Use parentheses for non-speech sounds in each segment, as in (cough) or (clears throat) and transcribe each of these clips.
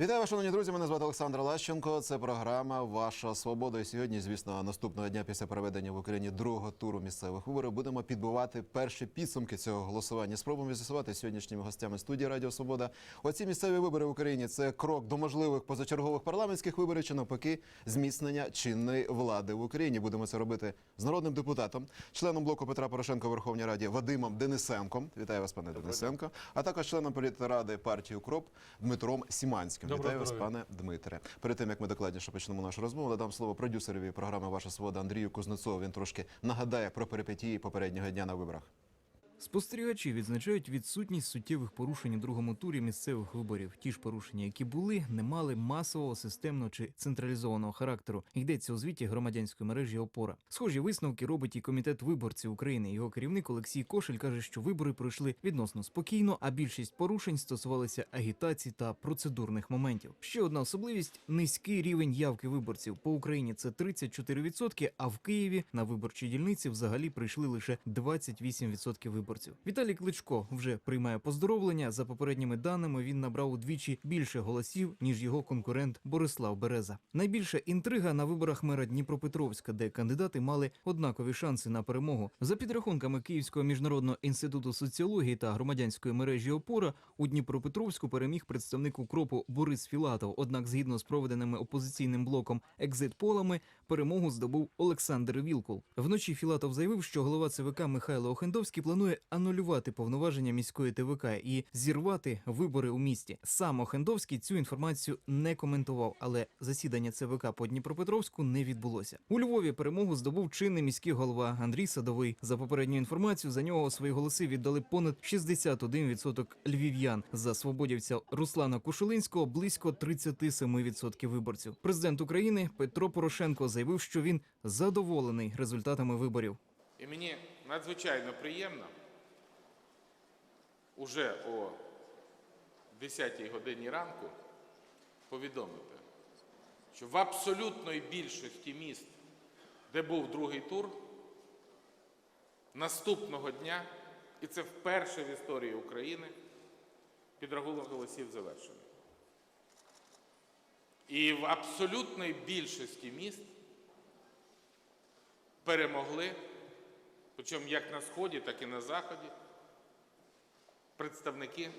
Вітаю, вас, шановні друзі. Мене звати Олександр Лащенко. Це програма Ваша свобода. І сьогодні, звісно, наступного дня після проведення в Україні другого туру місцевих виборів будемо підбивати перші підсумки цього голосування. Спробуємо з'ясувати сьогоднішніми гостями студії Радіо Свобода. Оці місцеві вибори в Україні це крок до можливих позачергових парламентських виборів чи навпаки зміцнення чинної влади в Україні. Будемо це робити з народним депутатом, членом блоку Петра Порошенка Верховній Раді Вадимом Денисенком. Вітаю вас, пане Денисенко. А також членом політради партії Укроп Дмитром Сіманським. Доброго Вітаю вас, пане Дмитре. Перед тим як ми докладніше почнемо нашу розмову, надам слово продюсерові програми Ваша свобода Андрію Кузнецову. Він трошки нагадає про перипетії попереднього дня на виборах. Спостерігачі відзначають відсутність суттєвих порушень у другому турі місцевих виборів. Ті ж порушення, які були, не мали масового, системного чи централізованого характеру. Йдеться у звіті громадянської мережі ОПОРА. Схожі висновки робить і комітет виборців України. Його керівник Олексій Кошель каже, що вибори пройшли відносно спокійно, а більшість порушень стосувалися агітації та процедурних моментів. Ще одна особливість низький рівень явки виборців. По Україні це 34%, а в Києві на виборчі дільниці взагалі прийшли лише 28% виборців. Віталій Кличко вже приймає поздоровлення. За попередніми даними він набрав удвічі більше голосів ніж його конкурент Борислав Береза. Найбільша інтрига на виборах мера Дніпропетровська, де кандидати мали однакові шанси на перемогу. За підрахунками Київського міжнародного інституту соціології та громадянської мережі ОПОРА у Дніпропетровську переміг представник укропу Борис Філатов. Однак, згідно з проведеними опозиційним блоком екзит-полами, перемогу здобув Олександр Вілкул. Вночі Філатов заявив, що голова ЦВК Михайло Охендовський планує анулювати повноваження міської ТВК і зірвати вибори у місті. Сам Охендовський цю інформацію не коментував, але засідання ЦВК по Дніпропетровську не відбулося. У Львові перемогу здобув чинний міський голова Андрій Садовий. За попередньою інформацією, за нього свої голоси віддали понад 61% львів'ян. За свободівця Руслана Кушулинського близько 37% виборців. Президент України Петро Порошенко заявив, що він задоволений результатами виборів. І мені надзвичайно приємно уже о 10 годині ранку повідомити, що в абсолютної більшості міст, де був другий тур, наступного дня, і це вперше в історії України, підрахунок голосів завершений. І в абсолютної більшості міст перемогли причому як на Сході, так і на Заході, представники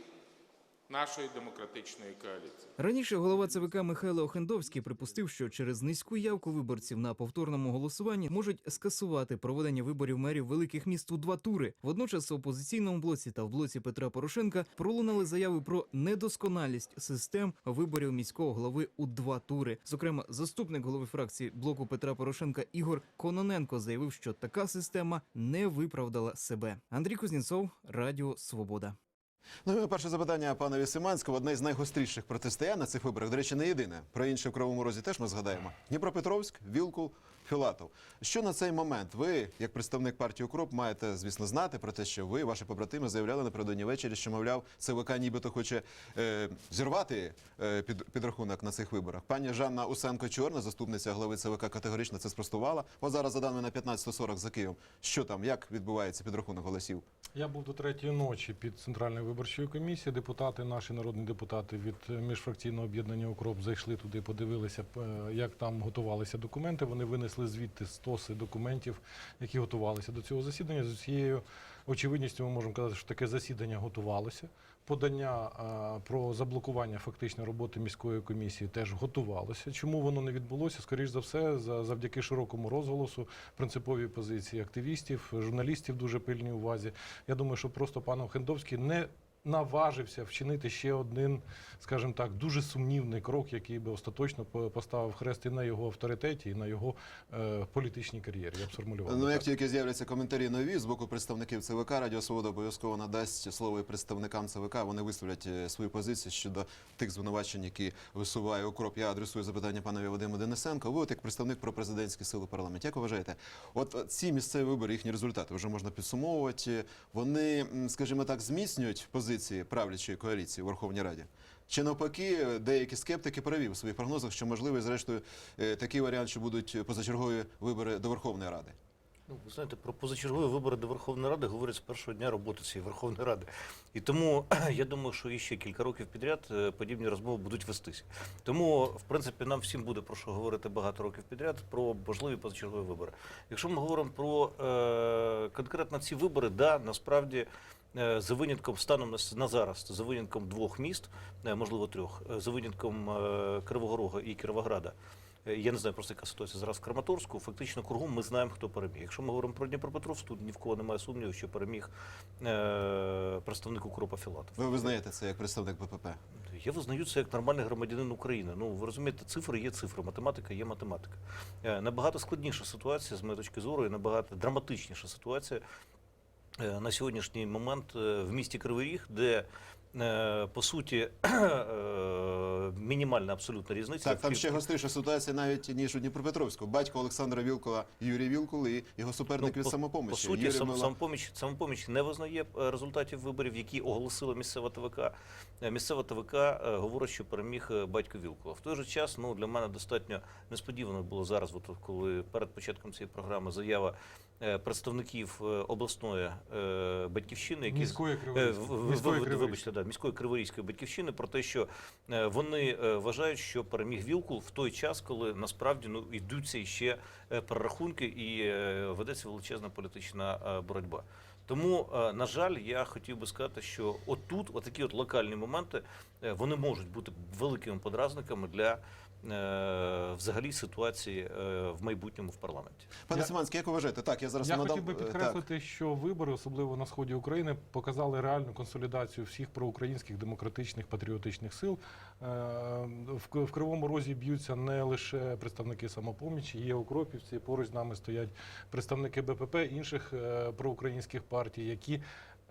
нашої демократичної коаліції. Раніше голова ЦВК Михайло Охендовський припустив, що через низьку явку виборців на повторному голосуванні можуть скасувати проведення виборів мерів великих міст у два тури. Водночас у опозиційному блоці та в блоці Петра Порошенка пролунали заяви про недосконалість систем виборів міського голови у два тури. Зокрема, заступник голови фракції блоку Петра Порошенка Ігор Кононенко заявив, що така система не виправдала себе. Андрій Кузнєцов, Радіо Свобода. Ну і перше запитання панові Симанського. Одне з найгостріших протистоянь на цих виборах. До речі, не єдине. Про інше в Кривому Розі теж ми згадаємо. Дніпропетровськ, Вілкул, Філатов. Що на цей момент ви, як представник партії Укроп, маєте, звісно, знати про те, що ви, ваші побратими, заявляли напередодні ввечері, що, мовляв, ЦВК нібито хоче е, зірвати е, під, підрахунок на цих виборах. Пані Жанна Усенко-Чорна, заступниця голови ЦВК, категорично це спростувала. От зараз за даними на 15.40 за Києвом. Що там, як відбувається підрахунок голосів? Я був до третьої ночі під центральною виборчою комісією. Депутати, наші народні депутати від е, міжфракційного об'єднання Укроп зайшли туди, подивилися, е, як там готувалися документи. Вони винесли звідти стоси документів, які готувалися до цього засідання. З усією очевидністю ми можемо казати, що таке засідання готувалося. Подання е, про заблокування фактично роботи міської комісії теж готувалося. Чому воно не відбулося? Скоріш за все, за- завдяки широкому розголосу, принциповій позиції активістів, журналістів дуже пильній увазі. Я думаю, що просто пан Охендовський не наважився вчинити ще один, скажімо так, дуже сумнівний крок, який би остаточно по- поставив хрест і на його авторитеті, і на його е, політичній кар'єрі. Я б сформулював. Ну, би як тільки з'являться коментарі нові з боку представників ЦВК, Радіо Свобода обов'язково надасть слово і представникам ЦВК. Вони висловлять е, свою позицію щодо тих звинувачень, які висуває укроп. Я адресую запитання панові Вадиму Денисенко. Ви, от як представник пропрезидентських сил у парламенті, як вважаєте, от ці місцеві вибори, їхні результати вже можна підсумовувати. Вони, скажімо так, зміцнюють позиції правлячої коаліції у Верховній Раді. Чи навпаки, деякі скептики праві у своїх прогнозах, що можливий, зрештою, е, такий варіант, що будуть позачергові вибори до Верховної Ради. Ну, ви знаєте, про позачергові вибори до Верховної Ради говорять з першого дня роботи цієї Верховної Ради. І тому (clears throat) я думаю, що іще кілька років підряд е, подібні розмови будуть вестися. Тому, в принципі, нам всім буде про що говорити багато років підряд про можливі позачергові вибори. Якщо ми говоримо про е, конкретно ці вибори, да, насправді. Е, За винятком станом на, зараз, за винятком двох міст, е, можливо трьох, е, за винятком Кривого Рога і Кіровограда, Я не знаю просто яка ситуація зараз в Краматорську. Фактично кругом ми знаємо, хто переміг. Якщо ми говоримо про Дніпропетровськ, тут ні в кого немає сумніву, що переміг е, представник Укропа Філатов. Ви визнаєте це як представник БПП? Я визнаю це як нормальний громадянин України. Ну ви розумієте, цифри є цифри, математика є математика. Е, Набагато складніша ситуація з моєї точки зору, і набагато драматичніша ситуація на сьогоднішній момент е, в місті Кривий Ріг, де е, по суті (clears throat) е, мінімальна абсолютна різниця. Так, там ще гостріша ситуація навіть ніж у Дніпропетровську. Батько Олександра Вілкова Юрій Вілкул і його суперник від Ну, по- самопомічі. По суті, Юрій сам, Мила- самопоміч, самопоміч не визнає е, результатів виборів, які оголосила місцева ТВК. Е, Місцева ТВК е, говорить, що переміг е, батько Вілкова. В той же час, ну для мене достатньо несподівано було зараз, от, коли перед початком цієї програми заява представників обласної батьківщини, які Міської Криворізької. Вибачте, да, міської криворізької батьківщини про те, що вони вважають, що переміг Вілкул в той час, коли насправді ну йдуться іще е, перерахунки і ведеться величезна політична боротьба. Тому, е, на жаль, я хотів би сказати, що отут, отакі от локальні моменти, е, вони можуть бути великими подразниками для взагалі ситуації е, в майбутньому в парламенті. Пане Симанський, як ви вважаєте? Так, я зараз Я надам хотів би е, так. підкреслити, що вибори, особливо на сході України, показали реальну консолідацію всіх проукраїнських демократичних патріотичних сил. Е, В Кривому Розі б'ються не лише представники самопомічі, є укропівці. Поруч з нами стоять представники БПП інших е, проукраїнських партій, які.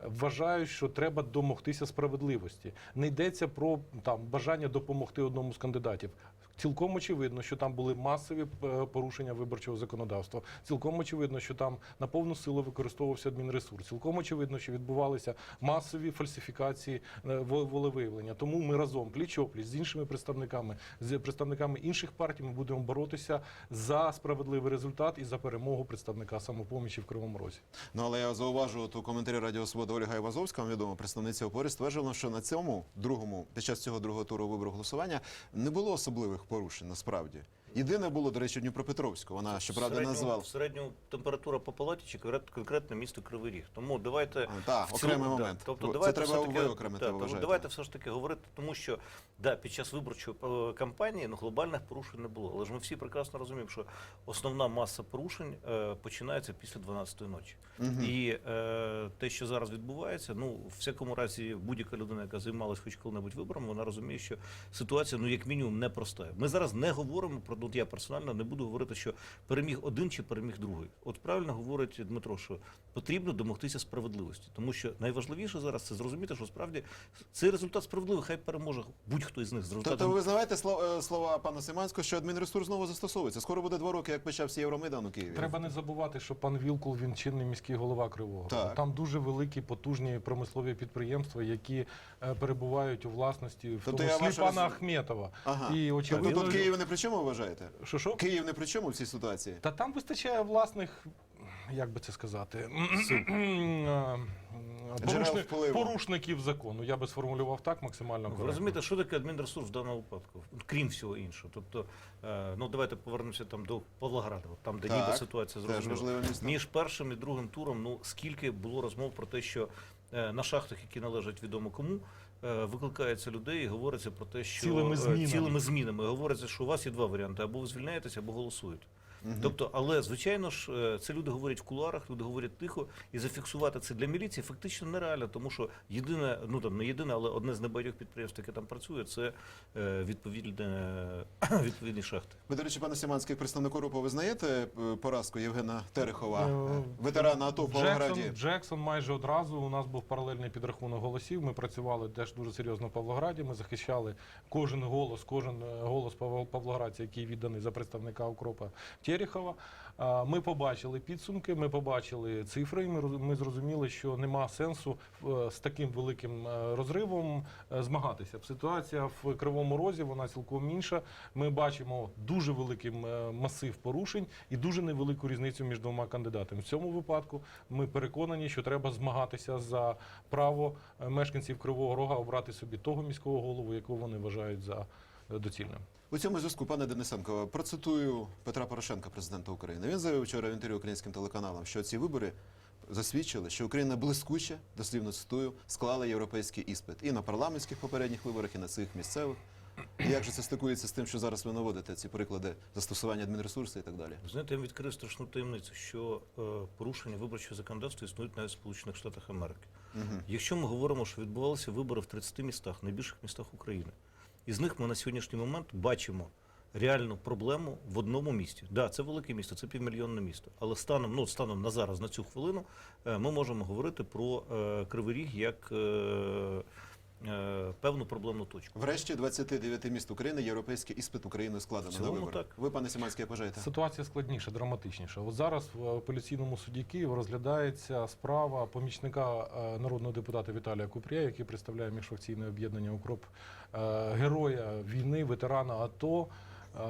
Вважають, що треба домогтися справедливості. Не йдеться про там бажання допомогти одному з кандидатів. Цілком очевидно, що там були масові е, порушення виборчого законодавства. Цілком очевидно, що там на повну силу використовувався адмінресурс. Цілком очевидно, що відбувалися масові фальсифікації е, волевиявлення. Тому ми разом пліч опліч з іншими представниками, з представниками інших партій, ми будемо боротися за справедливий результат і за перемогу представника самопомічі в Кривому Розі. Ну але я зауважу у коментарі Радіо Свобода Ольга Івазовська, відома представниця опорі, стверджувала, що на цьому другому, під час цього другого туру вибору голосування не було особливих порушень насправді. Єдине було, до речі, в Дніпропетровську. Вона щоправда назвала. в середньому температура по палаті чи конкрет- конкретно місто Кривий Ріг. Тому давайте так, окремий момент. Тобто Це давайте треба да, ви тому вважаєте? Давайте все ж таки говорити, тому що да, під час виборчої е, кампанії ну, глобальних порушень не було. Але ж ми всі прекрасно розуміємо, що основна маса порушень е, починається після 12-ї ночі. І е, те, що зараз відбувається, ну в всякому разі, будь-яка людина, яка займалась хоч коли-небудь виборами, вона розуміє, що ситуація, ну як мінімум, непроста. Ми зараз не говоримо про ну, я персонально не буду говорити, що переміг один чи переміг другий. От правильно говорить Дмитро, що потрібно домогтися справедливості, тому що найважливіше зараз це зрозуміти, що справді цей результат справедливий, хай переможе будь-хто із них з результатом. Тобто ви визнаваєте слова, слова пана Симанського, що адмінресурс знову застосовується. Скоро буде два роки, як почався Євромайдан у Києві. Треба не забувати, що пан Вілкул він чинний міський голова Кривого. Так. Там дуже великі потужні промислові підприємства, які е, перебувають у власності в Тобто тому я числі пана роз- Ахметова. Ага. І очевидно, тут Київ не при чому вважаєте? що що? Київ не при чому в цій ситуації? Та там вистачає власних, як би це сказати, (clears throat) Джерел порушни- впливу. порушників закону. Я би сформулював так максимально Ви розумієте, що таке адмінресурс в даному випадку, крім всього іншого. Тобто, е, ну давайте повернемося там до Павлограда, там, де Так, ніби ситуація зрозуміла. Між першим і другим туром, ну скільки було розмов про те, що е, на шахтах, які належать відомо кому, е, викликається людей і говориться про те, що Цілими змінами. цілими змінами говориться, що у вас є два варіанти: або ви звільняєтесь, або голосуєте. Мгм. Тобто, але звичайно ж, е, це люди говорять в кулуарах, люди говорять тихо, і зафіксувати це для міліції фактично нереально, тому що єдине, ну там не єдине, але одне з небагатьох підприємств, яке там працює, це е, відповідне (clears throat) відповідні шахти. Ви, до речі, пане Симанський, як представник УРУПу, ви знаєте е, поразку Євгена Терехова, ветерана АТО в Павлограді? Джексон, Джексон майже одразу. У нас був паралельний підрахунок голосів. Ми працювали теж дуже серйозно в Павлограді. Ми захищали кожен голос, кожен голос Павл- павлоградця, який відданий за представника Укропа Терехова. Ми побачили підсумки, ми побачили цифри. і Ми роз- зрозуміли, що нема сенсу е, з таким великим е, розривом е, змагатися. Ситуація в Кривому Розі вона цілком інша. Ми бачимо дуже великий масив порушень і дуже невелику різницю між двома кандидатами. В цьому випадку ми переконані, що треба змагатися за право мешканців Кривого Рога обрати собі того міського голову, якого вони вважають за доцільним. У цьому зв'язку, пане Денисенко, процитую Петра Порошенка, президента України. Він заявив вчора в інтерв'ю українським телеканалам, що ці вибори засвідчили, що Україна блискуче, дослівно цитую, склала європейський іспит і на парламентських попередніх виборах, і на цих місцевих. І як же це стикується з тим, що зараз ви наводите ці приклади застосування адмінресурсу і так далі? Знаєте, я відкрив страшну таємницю, що е, порушення виборчого законодавства існують навіть в Сполучених Штатах Америки. Угу. Якщо ми говоримо, що відбувалися вибори в 30 містах, найбільших містах України, із них ми на сьогоднішній момент бачимо реальну проблему в одному місті. Да, це велике місто, це півмільйонне місто. Але станом, ну станом на зараз, на цю хвилину, е, ми можемо говорити про е, Кривий Ріг як е, певну проблемну точку. Врешті 29 міст України європейський іспит Україною складено на цілому вибори. так. Ви, пане Сіманський, як вважаєте? Ситуація складніша, драматичніша. От зараз в апеляційному суді Києва розглядається справа помічника е, народного депутата Віталія Купрія, який представляє міжфракційне об'єднання Укроп, е, героя війни, ветерана АТО, е,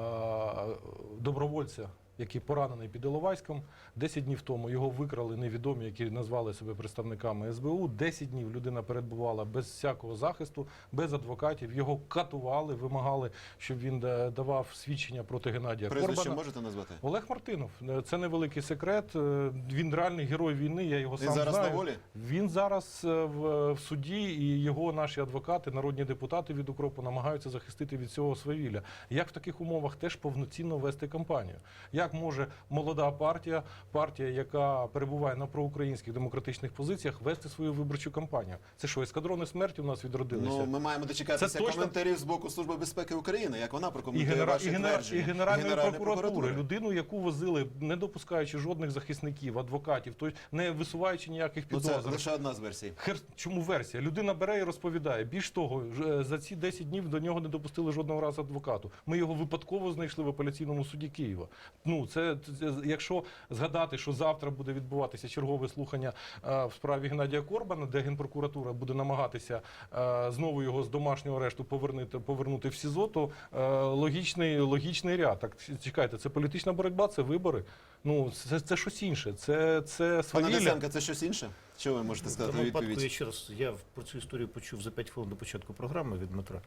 добровольця. Який поранений під Іловайськом, 10 днів тому його викрали невідомі, які назвали себе представниками СБУ. 10 днів людина перебувала без всякого захисту, без адвокатів. Його катували, вимагали, щоб він е, давав свідчення проти Геннадія Корбана. можете назвати? Олег Мартинов, Е, це невеликий секрет. е, Він реальний герой війни. Я його Він сам зараз знаю. на волі? Він зараз в, в суді, і його наші адвокати, народні депутати від укропу намагаються захистити від цього свавілля. Як в таких умовах теж повноцінно вести кампанію? Як може молода партія, партія, яка перебуває на проукраїнських демократичних позиціях, вести свою виборчу кампанію? Це що, ескадрони смерті у нас відродилися? Ну, ми маємо дочекатися Це точно- коментарів з боку Служби безпеки України, як вона і, прокоментує генера... ваші і, генера... твердження. і Генеральної Генеральної прокуратури, людину, яку возили, не допускаючи жодних захисників, адвокатів, тобто не висуваючи ніяких Ну, це лише одна з версій. Хер... Чому версія? Людина бере і розповідає. Більш того, е, за ці 10 днів до нього не допустили жодного разу адвокату. Ми його випадково знайшли в апеляційному суді Києва. Ну це, це якщо згадати, що завтра буде відбуватися чергове слухання е, в справі Геннадія Корбана, де генпрокуратура буде намагатися е, знову його з домашнього арешту повернути, повернути в СІЗО, то е, логічний, логічний ряд. Так чекайте, це політична боротьба, це вибори. Ну це, це щось інше. Це, це Пане. Десенко, це щось інше? Що ви можете сказати у випадку я ще раз я про цю історію почув за 5 хвилин до початку програми від Дмитра.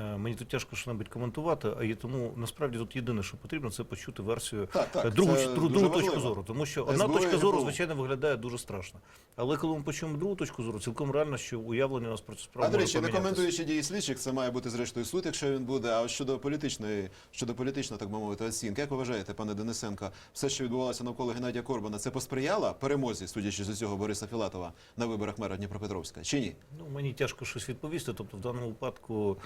Е, Мені тут тяжко що небудь коментувати, а і тому насправді тут єдине, що потрібно, це почути версію Так, так, е, другу, це другу, другу точку важливо. зору. Тому що одна СБУ точка зору, звичайно, виглядає дуже страшно. Але коли ми почуємо другу точку зору, цілком реально, що уявлення у нас про цю справу А до речі, не коментуючи дії слідчих, це має бути зрештою суд, якщо він буде. А щодо політичної, щодо політичної, так би мовити, оцінки, як ви вважаєте, пане Денисенко, все, що відбувалося навколо Геннадія Корбана, це посприяло перемозі, судячи з усього Бориса Філатова на виборах мера Дніпропетровська? Чи ні? Ну, мені тяжко щось відповісти. Тобто, в даному випадку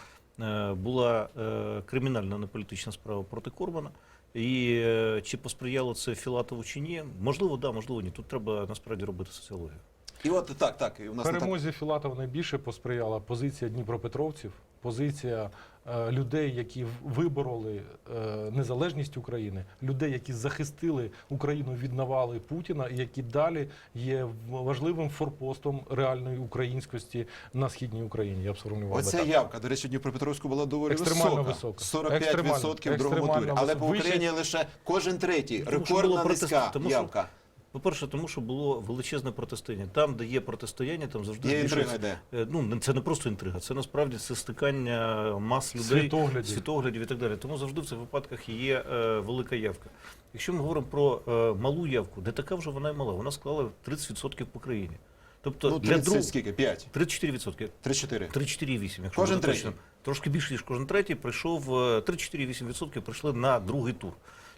е, була е, кримінальна не політична справа проти Корбана. І е, чи посприяло це Філатову чи ні? Можливо, да, можливо, ні. Тут треба насправді робити соціологію. І от так, так, і у нас не так Перемозі Філатова найбільше посприяла позиція дніпропетровців, позиція е, людей, які вибороли е, незалежність України, людей, які захистили Україну від навали Путіна, і які далі є важливим форпостом реальної українськості на східній Україні. Я б сформулював. Оця так. явка, до речі, Дніпропетровську була доволі висока. висока. 45% в другому турі. Але по. Україні лише кожен третій. Рекордна низька тому явка. По-перше, тому що було величезне протистояння. Там, де є протистояння, там завжди Є інтрига. Е, Ну це не просто інтрига, це насправді це стикання мас людей, Світоглядів. світоглядів і так далі. Тому завжди в цих випадках є е, велика явка. Якщо ми говоримо про е, малу явку, де така вже вона й мала, вона склала 30% по країні. Тобто Ну, для 30 друг... скільки? 5? 34%. 3-4. 3-4-8, якщо Кожен бути третій. точним. Трошки більше, ніж кожен третій, прийшов е, 3-4-8% прийшли на другий тур.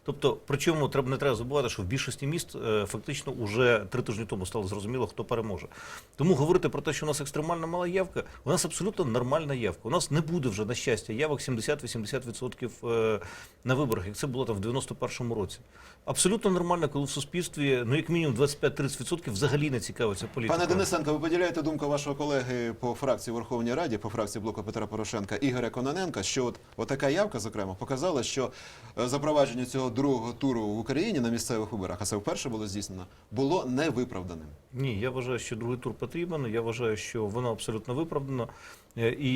Тобто, причому треба не треба забувати, що в більшості міст е, фактично уже три тижні тому стало зрозуміло, хто переможе. Тому говорити про те, що у нас екстремально мала явка, у нас абсолютно нормальна явка. У нас не буде вже на щастя явок 70-80% е, на виборах, як це було там в 91-му році. Абсолютно нормально, коли в суспільстві ну як мінімум 25-30% взагалі не цікавиться політикою. Пане Денисенко, ви поділяєте думку вашого колеги по фракції Верховній Раді, по фракції блоку Петра Порошенка Ігоря Кононенка, що от, така явка, зокрема, показала, що е, запровадження цього другого туру в Україні на місцевих виборах, а це вперше було здійснено, було невиправданим. Ні, я вважаю, що другий тур потрібен. Я вважаю, що воно абсолютно виправдано. Е, І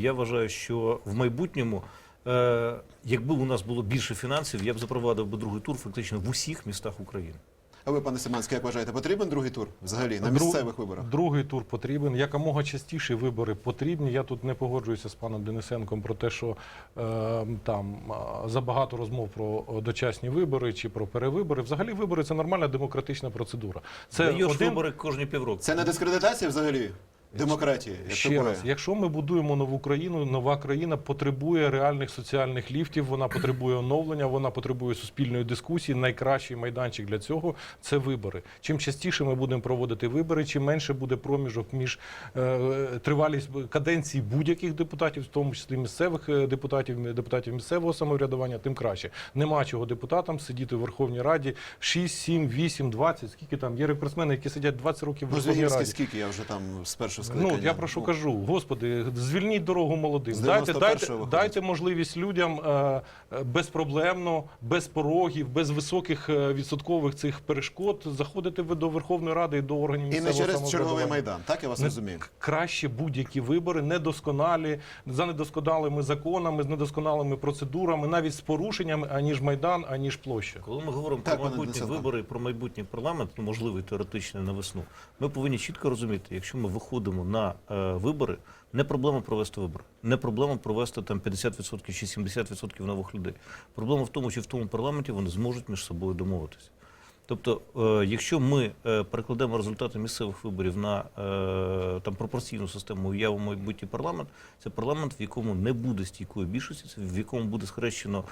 я вважаю, що в майбутньому, е, якби у нас було більше фінансів, я б запровадив би другий тур фактично в усіх містах України. А ви, пане Семанське, як вважаєте, потрібен другий тур взагалі на Друг- місцевих виборах? Другий тур потрібен. Якомога частіше вибори потрібні. Я тут не погоджуюся з паном Денисенком про те, що е, там е, забагато розмов про дочасні вибори чи про перевибори. Взагалі, вибори це нормальна демократична процедура. Це один вибори кожні півроку. Це не дискредитація взагалі демократії, як Ще раз, якщо ми будуємо нову країну, нова країна потребує реальних соціальних ліфтів, вона потребує оновлення, вона потребує суспільної дискусії. Найкращий майданчик для цього це вибори. Чим частіше ми будемо проводити вибори, чим менше буде проміжок між е, тривалість каденції будь-яких депутатів, в тому числі місцевих е, депутатів, депутатів місцевого самоврядування, тим краще. Нема чого депутатам сидіти в Верховній Раді 6, 7, 8, 20, скільки там є рекордсмени, які сидять 20 років в Ну, Верховній Раді. скільки я вже там першого Ну, я про що Ну, кажу, господи, звільніть дорогу молодим. Дайте, дайте, дайте можливість людям е, безпроблемно, без порогів, без високих е, відсоткових цих перешкод заходити ви до Верховної Ради і до органів І не через черговий майдан, так я вас Не- розумію. Краще будь-які вибори, недосконалі, за недосконалими законами, з недосконалими процедурами, навіть з порушеннями, аніж майдан, аніж площа. Коли ми говоримо Так, про майбутні вибори, про майбутній парламент, ну можливий теоретично на весну, ми повинні чітко розуміти, якщо ми виходимо на е, вибори, не проблема провести вибори, не проблема провести там 50% чи 70% нових людей. Проблема в тому, чи в тому парламенті вони зможуть між собою домовитися. Тобто, е, якщо ми е, перекладемо результати місцевих виборів на е, там пропорційну систему уяву майбутній парламент, це парламент, в якому не буде стійкої більшості, це в якому буде схрещено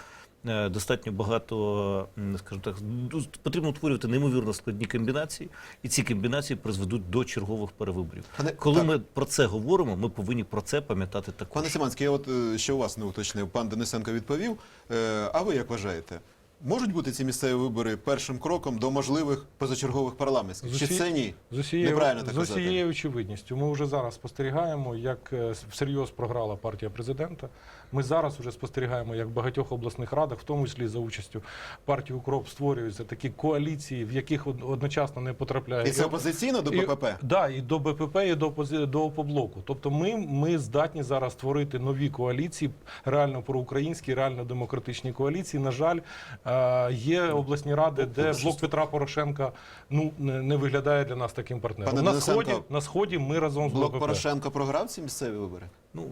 достатньо багато, скажімо так, ду- потрібно утворювати неймовірно складні комбінації, і ці комбінації призведуть до чергових перевиборів. Пане- Коли так. ми про це говоримо, ми повинні про це пам'ятати також. Пане Симанський, я от е, ще у вас не уточнив. Пан Денисенко відповів. Е, А ви як вважаєте? Можуть бути ці місцеві вибори першим кроком до можливих позачергових парламентських? Чи це ні? З усією, Неправильно так з усією очевидністю. Ми вже зараз спостерігаємо, як е, всерйоз програла партія президента. Ми зараз вже спостерігаємо, як в багатьох обласних радах, в тому числі за участю партії Укроп, створюються такі коаліції, в яких одночасно не потрапляє І це опозиційно до БПП? Да, і до БПП, і до до опоблоку. Тобто, ми, ми здатні зараз створити нові коаліції, реально проукраїнські, реально демократичні коаліції. На жаль, е, є обласні ради, де блок Петра Порошенка ну не, виглядає для нас таким партнером. Пане на Денисенко, сході на сході ми разом з Блок БПП. Порошенко програв ці місцеві вибори? Ну,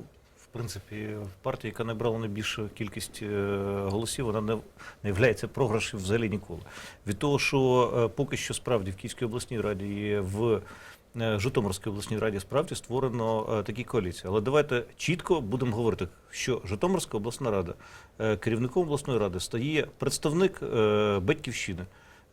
в принципі, партія, яка набрала найбільшу кількість е, голосів, вона не, не являється програшем взагалі ніколи. Від того, що е, поки що справді в Київській обласній раді і в е, Житомирській обласній раді справді створено е, такі коаліції. Але давайте чітко будемо говорити, що Житомирська обласна рада, е, керівником обласної ради стає представник е, батьківщини.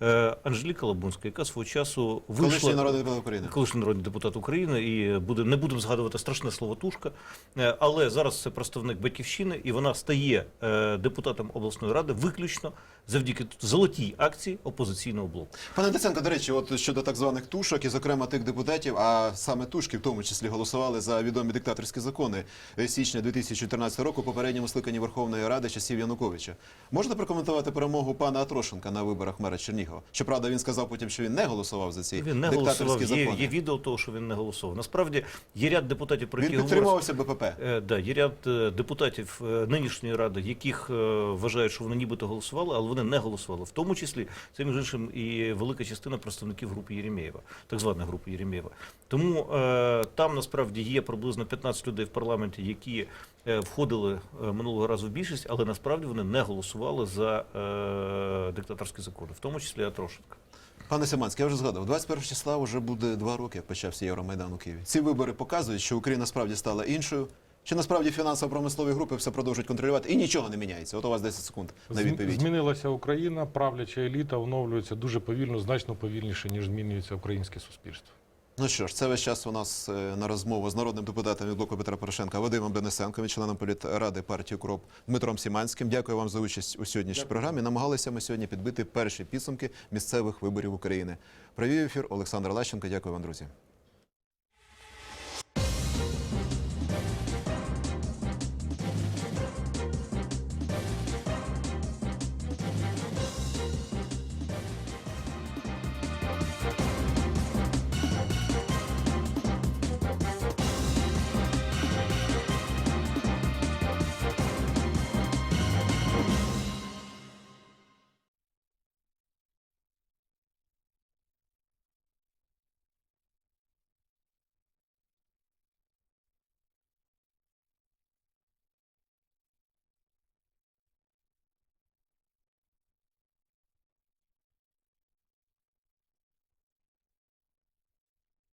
Е, Анжеліка Лабунська, яка свого часу вийшла Колишній народний депутат України. колишній народний депутат України, і буде не будемо згадувати страшне слово тушка. Е, Але зараз це представник батьківщини, і вона стає е, депутатом обласної ради виключно завдяки золотій акції опозиційного блоку. Пане Деценко, до речі, от щодо так званих тушок, і зокрема тих депутатів, а саме тушки в тому числі голосували за відомі диктаторські закони січня 2014 року, попередньому скликанні Верховної Ради часів Януковича. Можна прокоментувати перемогу пана Атрошенка на виборах мера Чернігова? Щоправда, він сказав потім, що він не голосував за ці Він не голосував. Є, закони. є відео того, що він не голосував. Насправді є ряд депутатів, про які підтримувався БПП. Е, Да, є ряд е, депутатів е, нинішньої ради, яких е, вважають, що вони нібито голосували, але вони не голосували. В тому числі це між іншим і велика частина представників групи Єремєєва, так званої групи Єремєєва. Тому е, там насправді є приблизно 15 людей в парламенті, які входили е, минулого разу в більшість, але насправді вони не голосували за е, диктаторські закони, в тому числі Атрошенка. Пане Семанський, я вже згадав, 21 числа вже буде два роки, як почався Євромайдан у Києві. Ці вибори показують, що Україна справді стала іншою. Чи насправді фінансово-промислові групи все продовжують контролювати і нічого не міняється? От у вас 10 секунд на відповідь. Змінилася Україна, правляча еліта оновлюється дуже повільно, значно повільніше, ніж змінюється українське суспільство. Ну що ж, це весь час у нас е, на розмову з народним депутатом від блоку Петра Порошенка Вадимом Денисенком, і членом політради партії КРОП Дмитром Сіманським. Дякую вам за участь у сьогоднішній програмі. Намагалися ми сьогодні підбити перші підсумки місцевих виборів України. Провів ефір Олександр Лащенко. Дякую вам, друзі.